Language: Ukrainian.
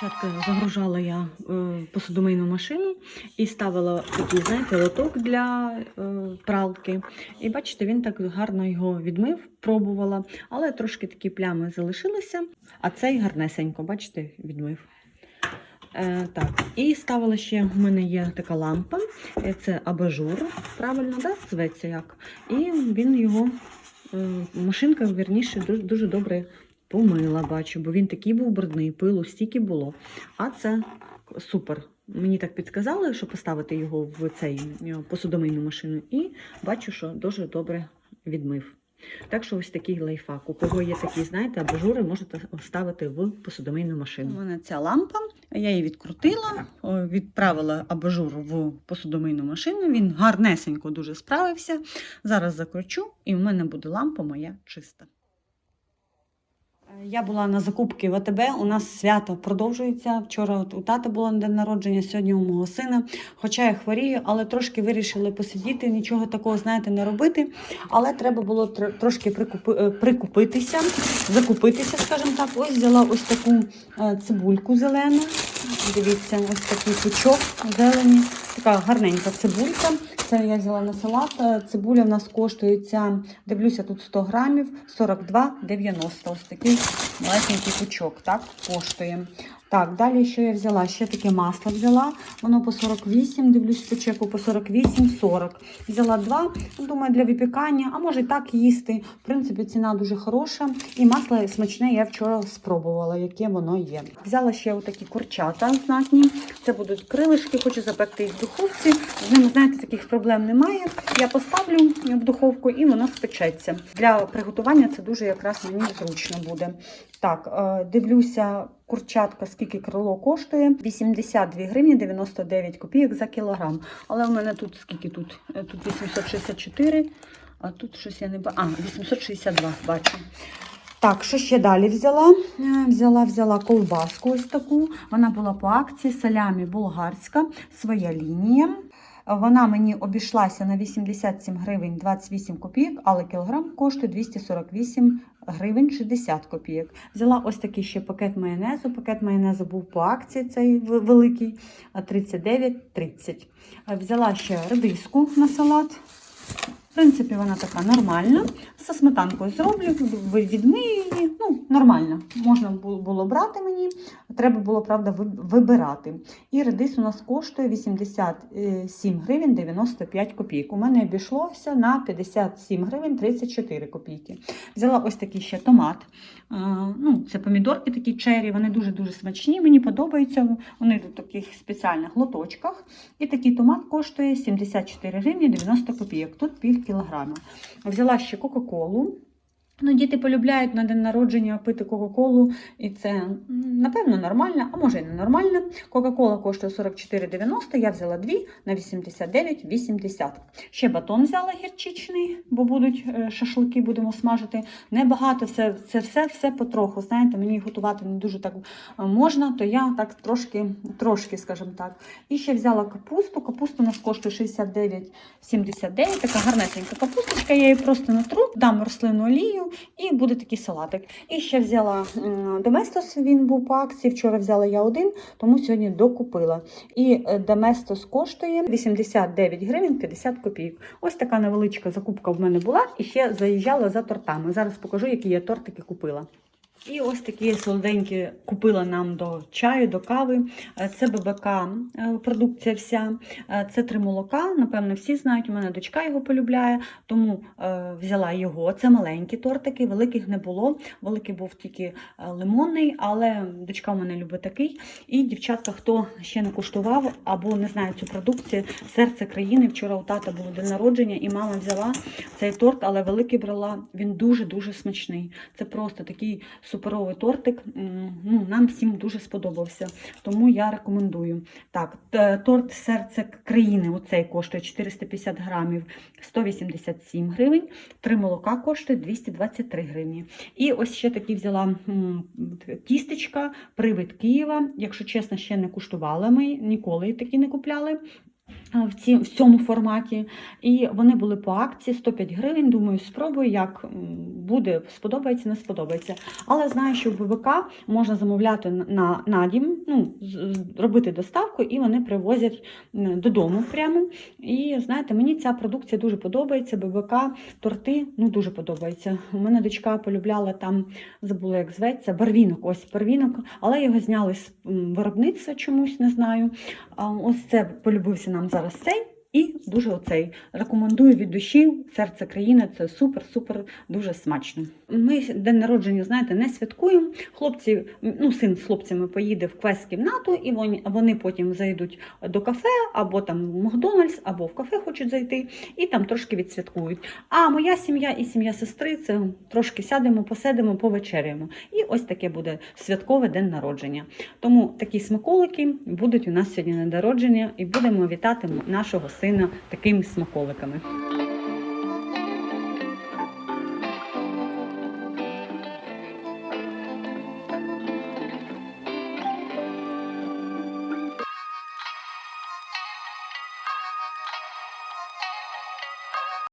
Дівчатка, загружала я е, посудомийну машину і ставила такий, знаєте, лоток для е, пралки. І бачите, він так гарно його відмив, пробувала, але трошки такі плями залишилися, а цей гарнесенько, бачите, відмив. Е, так, і ставила ще, у мене є така лампа, е, це абажур, правильно, да? зветься як. І він його, е, машинка, вірніше, дуже, дуже добре помила, бачу, бо він такий був брудний, пилу стільки було. А це супер. Мені так підказали, що поставити його в цей е, посудомийну машину, і бачу, що дуже добре відмив. Так що ось такий лайфхак. У кого є такі, знаєте, абажури, можете ставити в посудомийну машину. У мене ця лампа, я її відкрутила, відправила абажур в посудомийну машину. Він гарнесенько дуже справився. Зараз закручу, і в мене буде лампа моя чиста. Я була на закупки в АТБ. У нас свято продовжується. Вчора от у тата було на день народження, сьогодні у мого сина. Хоча я хворію, але трошки вирішили посидіти, нічого такого, знаєте, не робити. Але треба було тр- трошки прикупи, е, прикупитися, закупитися, скажімо так. Ось взяла ось таку е, цибульку зелену. Дивіться, ось такий пучок зелені. Така гарненька цибулька. Це я взяла на салат. Е, Цибуля в нас коштує ця, дивлюся, тут 100 грамів, 42,90. Ось такий маленький пучок, так, коштує. Так, далі що я взяла? Ще таке масло взяла. Воно по 48, дивлюсь по чеку, по 48,40. Взяла два, думаю, для випікання, а може і так їсти. В принципі, ціна дуже хороша. І масло смачне я вчора спробувала, яке воно є. Взяла ще отакі курчата знатні. Це будуть крилишки, хочу запекти їх в духовці. З ними, знаєте, таких проблем немає. Я поставлю в духовку і воно спечеться. Для приготування це дуже якраз мені зручно буде. Так, е, дивлюся, курчатка, скільки крило коштує. 82 гривні 99 копійок за кілограм. Але в мене тут скільки тут? Е, Тут 864, а тут щось я не бачу. А, 862 бачу. Так, що ще далі взяла? Е, Взяла, взяла колбаску ось таку. Вона була по акції салямі болгарська, своя лінія. Вона мені обійшлася на 87 гривень 28 копійок, але кілограм коштує 248 гривень 60 копійок. Взяла ось такий ще пакет майонезу. Пакет майонезу був по акції, цей великий, 39,30. Е, Взяла ще редиску на салат. В принципі, вона така нормальна. Зі сметанкою зроблю, відмию її. Ну, нормально. Можна було брати мені. Треба було, правда, вибирати. І редис у нас коштує 87 гривень 95 копійок. У мене обійшлося на 57 гривень 34 копійки. Взяла ось такий ще томат. Е, Ну, це помідорки такі чері, вони дуже-дуже смачні. Мені подобаються. Вони в таких спеціальних лоточках. І такий томат коштує 74 гривні 90 копійок. Тут пів кілограма. Взяла ще Кока-Колу. Ну, діти полюбляють на день народження пити Кока-Колу, і це напевно нормально, а може і не нормально. Кока-Кола коштує 44,90, я взяла дві на 89,80. Ще батон взяла гірчичний, бо будуть е, шашлики, будемо смажити. Небагато, все, це все, все потроху. Знаєте, мені готувати не дуже так е, можна, то я так трошки, трошки, скажімо так. І ще взяла капусту. Капуста у нас коштує 69,79. Така гарнесенька капусточка. Я її просто натру, дам рослинну олію і буде такий салатик. І ще взяла Доместос, він був по акції. Вчора взяла я один, тому сьогодні докупила. І е, Доместос коштує 89 гривень 50 копійок. Ось така невеличка закупка в мене була. І ще заїжджала за тортами. Зараз покажу, які я тортики купила. І ось такі солоденькі купила нам до чаю, до кави. Е, Це ББК е, продукція вся. Е, Це три молока. Напевно, всі знають. У мене дочка його полюбляє, тому взяла його. Це маленькі тортики, великих не було. Великий був тільки лимонний, але дочка у мене любить такий. І дівчатка, хто ще не куштував або не знає цю продукцію, серце країни. Вчора у тата було день народження, і мама взяла цей торт, але великий брала. Він дуже-дуже смачний. Це просто такий суперовий тортик. Ну, нам всім дуже сподобався, тому я рекомендую. Так, торт серце країни. Оцей коштує 450 грамів 187 гривень. Три молока коштує 223 гривні. І ось ще такі взяла тістечка, привид Києва. Якщо чесно, ще не куштувала ми, ніколи такі не купляли. В, ці, в цьому форматі. І вони були по акції 105 гривень. Думаю, спробую, як буде, сподобається, не сподобається. Але знаю, що в ББК можна замовляти на- на, на дім, ну, робити доставку, і вони привозять додому прямо. І знаєте, мені ця продукція дуже подобається. ББК, торти ну дуже подобається. У мене дочка полюбляла там, забула, як зветься, барвінок. Ось барвінок, але його зняли з виробництва чомусь, не знаю. Ось це полюбився нам зараз цей. І дуже оцей рекомендую від душі серце країни. Це супер, супер, дуже смачно. Ми день народження, знаєте, не святкуємо. Хлопці, ну син з хлопцями поїде в квест-кімнату, і вони, потім зайдуть до кафе або там в Макдональдс, або в кафе хочуть зайти, і там трошки відсвяткують. А моя сім'я і сім'я сестри це трошки сядемо, посидимо, повечеряємо. І ось таке буде святкове день народження. Тому такі смаколики будуть у нас сьогодні на народження, і будемо вітати нашого сина такими смаколиками.